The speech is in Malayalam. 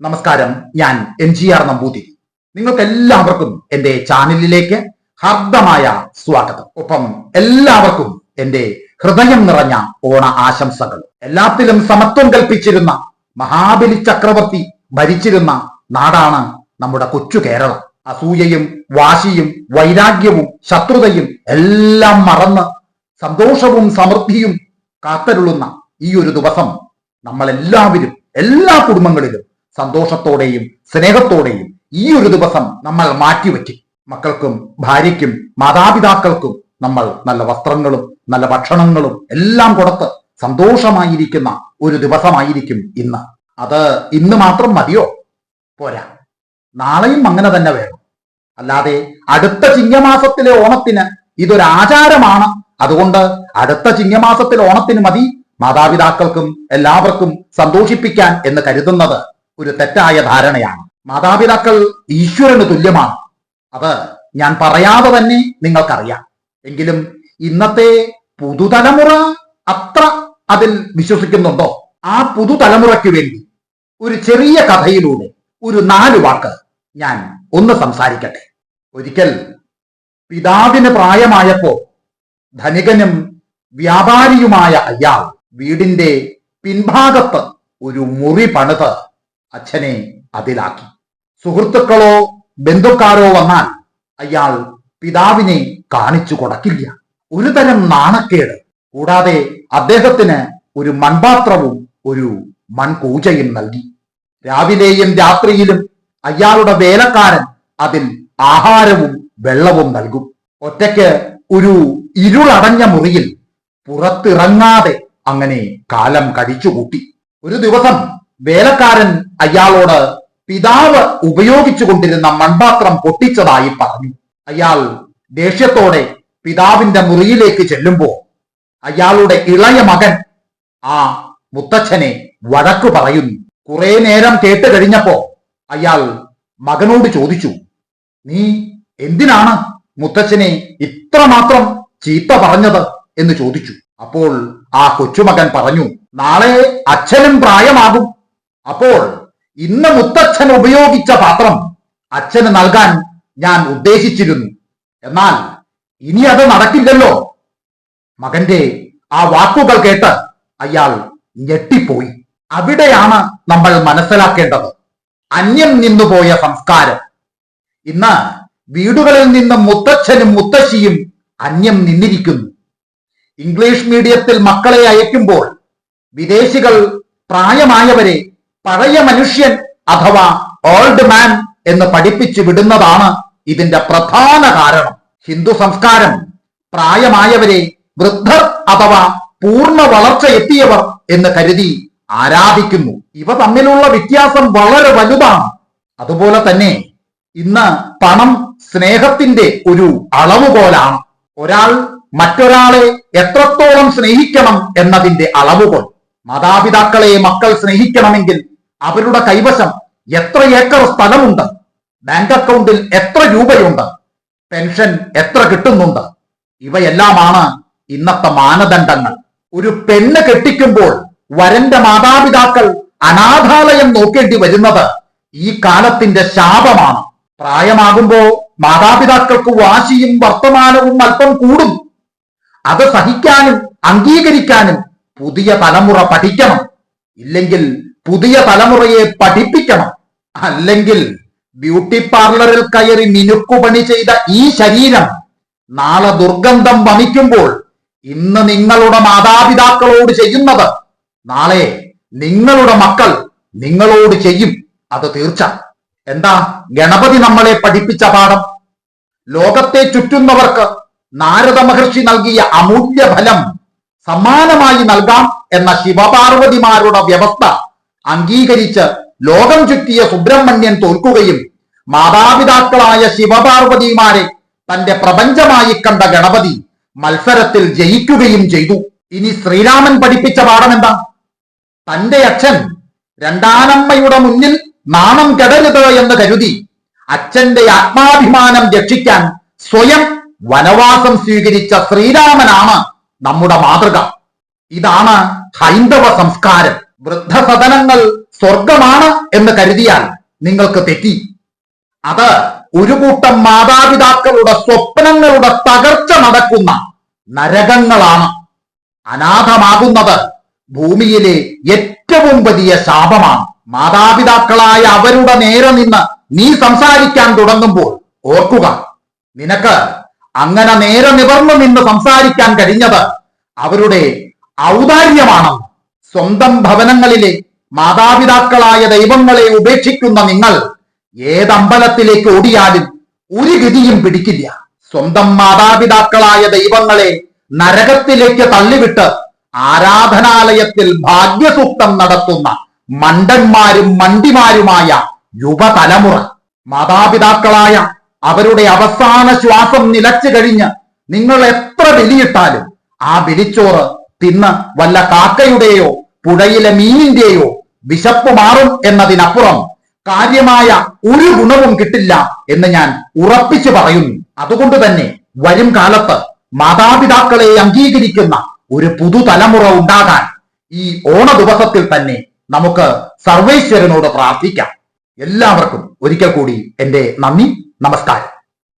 നമസ്കാരം ഞാൻ എം ജി ആർ നമ്പൂതിരി. നിങ്ങൾക്ക് എല്ലാവർക്കും എന്റെ ചാനലിലേക്ക് ഹർദമായ സ്വാഗതം. ഒപ്പം എല്ലാവർക്കും എന്റെ ഹൃദയം നിറഞ്ഞ ഓണ ആശംസകൾ. എല്ലാത്തിലും സമത്വം കൽപ്പിച്ചിരുന്ന മഹാബലി ചക്രവർത്തി ഭരിച്ചിരുന്ന നാടാണ് നമ്മുടെ കൊച്ചു കേരളം. അസൂയയും വാശിയും വൈരാഗ്യവും ശത്രുതയും എല്ലാം മറന്ന് സന്തോഷവും സമൃദ്ധിയും കാത്തരുളുന്ന ഈ ഒരു ദിവസം നമ്മളെല്ലാവരും എല്ലാ കുടുംബങ്ങളിലും സന്തോഷത്തോടെയും സ്നേഹത്തോടെയും ഈ ഒരു ദിവസം നമ്മൾ മാറ്റിവെക്കും. മക്കൾക്കും ഭാര്യയ്ക്കും മാതാപിതാക്കൾക്കും നമ്മൾ നല്ല വസ്ത്രങ്ങളും നല്ല ഭക്ഷണങ്ങളും എല്ലാം കൊടുത്ത് സന്തോഷമായിരിക്കുന്ന ഒരു ദിവസമായിരിക്കും ഇന്ന്. അത് ഇന്ന് മാത്രം മതിയോ? പോരാ. നാളെയും അങ്ങനെ തന്നെ വേണം. അല്ലാതെ അടുത്ത ചിങ്ങമാസത്തിലെ ഓണത്തിന് ഇതൊരു ആചാരമാണ്. അതുകൊണ്ട് അടുത്ത ചിങ്ങമാസത്തിലെ ഓണത്തിന് മതി. മാതാപിതാക്കൾക്കും എല്ലാവർക്കും സന്തോഷിപ്പിക്കാൻ എന്ന് കരുതുന്നത് ഒരു തെറ്റായ ധാരണയാണ്. മാതാപിതാക്കൾ ഈശ്വരന് തുല്യമാണ്. അത് ഞാൻ പറയാതെ തന്നെ നിങ്ങൾക്കറിയാം. എങ്കിലും ഇന്നത്തെ പുതുതലമുറ അത്ര അതിൽ വിശ്വസിക്കുന്നുണ്ടോ? ആ പുതുതലമുറയ്ക്ക് വേണ്ടി ഒരു ചെറിയ കഥയിലൂടെ ഒരു നാല് വാക്ക് ഞാൻ ഒന്ന് സംസാരിക്കട്ടെ. ഒരിക്കൽ പിതാവിന് പ്രായമായപ്പോ ധനികനും വ്യാപാരിയുമായ അയാൾ വീടിന്റെ പിൻഭാഗത്ത് ഒരു മുറി പണിത് അച്ഛനെ അതിലാക്കി. സുഹൃത്തുക്കളോ ബന്ധുക്കാരോ വന്നാൽ അയാൾ പിതാവിനെ കാണിച്ചു കൊടുക്കില്ല. ഒരു തരം നാണക്കേട്. കൂടാതെ അദ്ദേഹത്തിന് ഒരു മൺപാത്രവും ഒരു മൺകൂജയും നൽകി. രാവിലെയും രാത്രിയിലും അയാളുടെ വേലക്കാരൻ അതിൽ ആഹാരവും വെള്ളവും നൽകും. ഒറ്റയ്ക്ക് ഒരു ഇരുളടഞ്ഞ മുറിയിൽ പുറത്തിറങ്ങാതെ അങ്ങനെ കാലം കഴിച്ചുകൂട്ടി ഒരു ദിവസം വേലക്കാരൻ അയാളോട് പിതാവ് ഉപയോഗിച്ചു കൊണ്ടിരുന്ന മൺപാത്രം പൊട്ടിച്ചതായി പറഞ്ഞു. അയാൾ ദേഷ്യത്തോടെ പിതാവിന്റെ മുറിയിലേക്ക് ചെല്ലുമ്പോൾ അയാളുടെ ഇളയ മകൻ ആ മുത്തച്ഛനെ വഴക്കു പറയുന്നു. കുറെ നേരം കേട്ട് കഴിഞ്ഞപ്പോ അയാൾ മകനോട് ചോദിച്ചു നീ എന്തിനാണ് മുത്തച്ഛനെ ഇത്രമാത്രം ചീത്ത പറഞ്ഞത്? എന്ന് ചോദിച്ചു. അപ്പോൾ ആ കൊച്ചുമകൻ പറഞ്ഞു നാളെ അച്ഛനും പ്രായമാകും. അപ്പോൾ ഇന്ന് മുത്തച്ഛൻ ഉപയോഗിച്ച പാത്രം അച്ഛന് നൽകാൻ ഞാൻ ഉദ്ദേശിച്ചിരുന്നു. എന്നാൽ ഇനി അത് നടക്കില്ലല്ലോ. മകന്റെ ആ വാക്കുകൾ കേട്ട് അയാൾ ഞെട്ടിപ്പോയി. അവിടെയാണ് നമ്മൾ മനസ്സിലാക്കേണ്ടത്. അന്യം നിന്നുപോയ സംസ്കാരം. ഇന്ന് വീടുകളിൽ നിന്ന് മുത്തച്ഛനും മുത്തശ്ശിയും അന്യം നിന്നിരിക്കുന്നു. ഇംഗ്ലീഷ് മീഡിയത്തിൽ മക്കളെ അയക്കുമ്പോൾ വിദേശികൾ പ്രായമായവരെ പഴയ മനുഷ്യൻ അഥവാ ഓൾഡ് മാൻ എന്ന് പഠിപ്പിച്ചു വിടുന്നതാണ് ഇതിന്റെ പ്രധാന കാരണം. ഹിന്ദു സംസ്കാരം പ്രായമായവരെ വൃദ്ധർ അഥവാ പൂർണ വളർച്ച എത്തിയവർ എന്ന് കരുതി ആരാധിക്കുന്നു. ഇവ തമ്മിലുള്ള വ്യത്യാസം വളരെ വലുതാണ്. അതുപോലെ തന്നെ ഇന്ന് പണം സ്നേഹത്തിന്റെ ഒരു അളവുകോലാണ്. ഒരാൾ മറ്റൊരാളെ എത്രത്തോളം സ്നേഹിക്കണം എന്നതിന്റെ അളവുകൾ മാതാപിതാക്കളെ മക്കൾ സ്നേഹിക്കണമെങ്കിൽ അവരുടെ കൈവശം എത്ര ഏക്കർ സ്ഥലമുണ്ട്? ബാങ്ക് അക്കൗണ്ടിൽ എത്ര രൂപയുണ്ട്? പെൻഷൻ എത്ര കിട്ടുന്നുണ്ട്? ഇവയെല്ലാമാണ് ഇന്നത്തെ മാനദണ്ഡങ്ങൾ. ഒരു പെണ്ണ് കെട്ടിക്കുമ്പോൾ വരന്റെ മാതാപിതാക്കൾ അനാഥാലയം നോക്കേണ്ടി വരുന്നത് ഈ കാലത്തിന്റെ ശാപമാണ്. പ്രായമാകുമ്പോ മാതാപിതാക്കൾക്ക് വാശിയും വർത്തമാനവും അല്പം കൂടും. അത് സഹിക്കാനും അംഗീകരിക്കാനും പുതിയ തലമുറ പഠിക്കണം. ഇല്ലെങ്കിൽ പുതിയ തലമുറയെ പഠിപ്പിക്കണം. അല്ലെങ്കിൽ ബ്യൂട്ടി പാർലറിൽ കയറി മിനുക്കുപണി ചെയ്ത ഈ ശരീരം നാളെ ദുർഗന്ധം വമിക്കുമ്പോൾ ഇന്ന് നിങ്ങളുടെ മാതാപിതാക്കളോട് ചെയ്യുന്നത് നാളെ നിങ്ങളുടെ മക്കൾ നിങ്ങളോട് ചെയ്യും. അത് തീർച്ച. എന്താ? ഗണപതി നമ്മളെ പഠിപ്പിച്ച പാഠം. ലോകത്തെ ചുറ്റുന്നവർക്ക് നാരദ മഹർഷി നൽകിയ അമൂല്യ ഫലം സമാനമായി നൽകാം എന്ന ശിവപാർവതിമാരുടെ വ്യവസ്ഥ അംഗീകരിച്ച് ലോകം ചുറ്റിയ സുബ്രഹ്മണ്യൻ തോൽക്കുകയും മാതാപിതാക്കളായ ശിവപാർവതിമാരെ തന്റെ പ്രപഞ്ചമായി കണ്ട ഗണപതി മത്സരത്തിൽ ജയിക്കുകയും ചെയ്തു. ഇനി ശ്രീരാമൻ പഠിപ്പിച്ച പാഠം എന്താ? തന്റെ അച്ഛൻ രണ്ടാനമ്മയുടെ മുന്നിൽ നാണം കെടരുത് എന്ന് കരുതി അച്ഛന്റെ ആത്മാഭിമാനം രക്ഷിക്കാൻ സ്വയം വനവാസം സ്വീകരിച്ച ശ്രീരാമനാണ് നമ്മുടെ മാതൃക. ഇതാണ് ഹൈന്ദവ സംസ്കാരം. വൃദ്ധസദനങ്ങൾ സ്വർഗമാണ് എന്ന് കരുതിയാൽ നിങ്ങൾക്ക് തെറ്റി. അത് ഒരു കൂട്ടം മാതാപിതാക്കളുടെ സ്വപ്നങ്ങളുടെ തകർച്ച നടക്കുന്ന നരകങ്ങളാണ്. അനാഥമാകുന്നത് ഭൂമിയിലെ ഏറ്റവും വലിയ ശാപമാണ്. മാതാപിതാക്കളായ അവരുടെ നേരെ നിന്ന് നീ സംസാരിക്കാൻ തുടങ്ങുമ്പോൾ ഓർക്കുക നിനക്ക് അങ്ങനെ നേരെ നിവർന്നു നിന്ന് സംസാരിക്കാൻ കഴിഞ്ഞത് അവരുടെ ഔദാര്യമാണ് സ്വന്തം ഭവനങ്ങളിലെ മാതാപിതാക്കളായ ദൈവങ്ങളെ ഉപേക്ഷിക്കുന്ന നിങ്ങൾ ഏതമ്പലത്തിലേക്ക് ഓടിയാലും ഒരു ഗതിയും പിടിക്കില്ല. സ്വന്തം മാതാപിതാക്കളായ ദൈവങ്ങളെ നരകത്തിലേക്ക് തള്ളിവിട്ട് ആരാധനാലയത്തിൽ ഭാഗ്യസൂക്തം നടത്തുന്ന മണ്ടന്മാരും മണ്ടിമാരുമായ യുവതലമുറ. മാതാപിതാക്കളായ അവരുടെ അവസാന ശ്വാസം നിലച്ചു കഴിഞ്ഞ് നിങ്ങൾ എത്ര ബലിയിട്ടാലും ആ ബലിച്ചോറ് തിന്ന് വല്ല കാക്കയുടെയോ പുഴയിലെ മീനിന്റെയോ വിശപ്പ് മാറും എന്നതിനപ്പുറം കാര്യമായ ഒരു ഗുണവും കിട്ടില്ല എന്ന് ഞാൻ ഉറപ്പിച്ചു പറയുന്നു. അതുകൊണ്ട് തന്നെ വരും കാലത്ത് മാതാപിതാക്കളെ അംഗീകരിക്കുന്ന ഒരു പുതുതലമുറ ഉണ്ടാകാൻ ഈ ഓണ ദിവസത്തിൽ തന്നെ നമുക്ക് സർവേശ്വരനോട് പ്രാർത്ഥിക്കാം. എല്ലാവർക്കും ഒരിക്കൽ കൂടി എന്റെ നന്ദി നമസ്കാരം.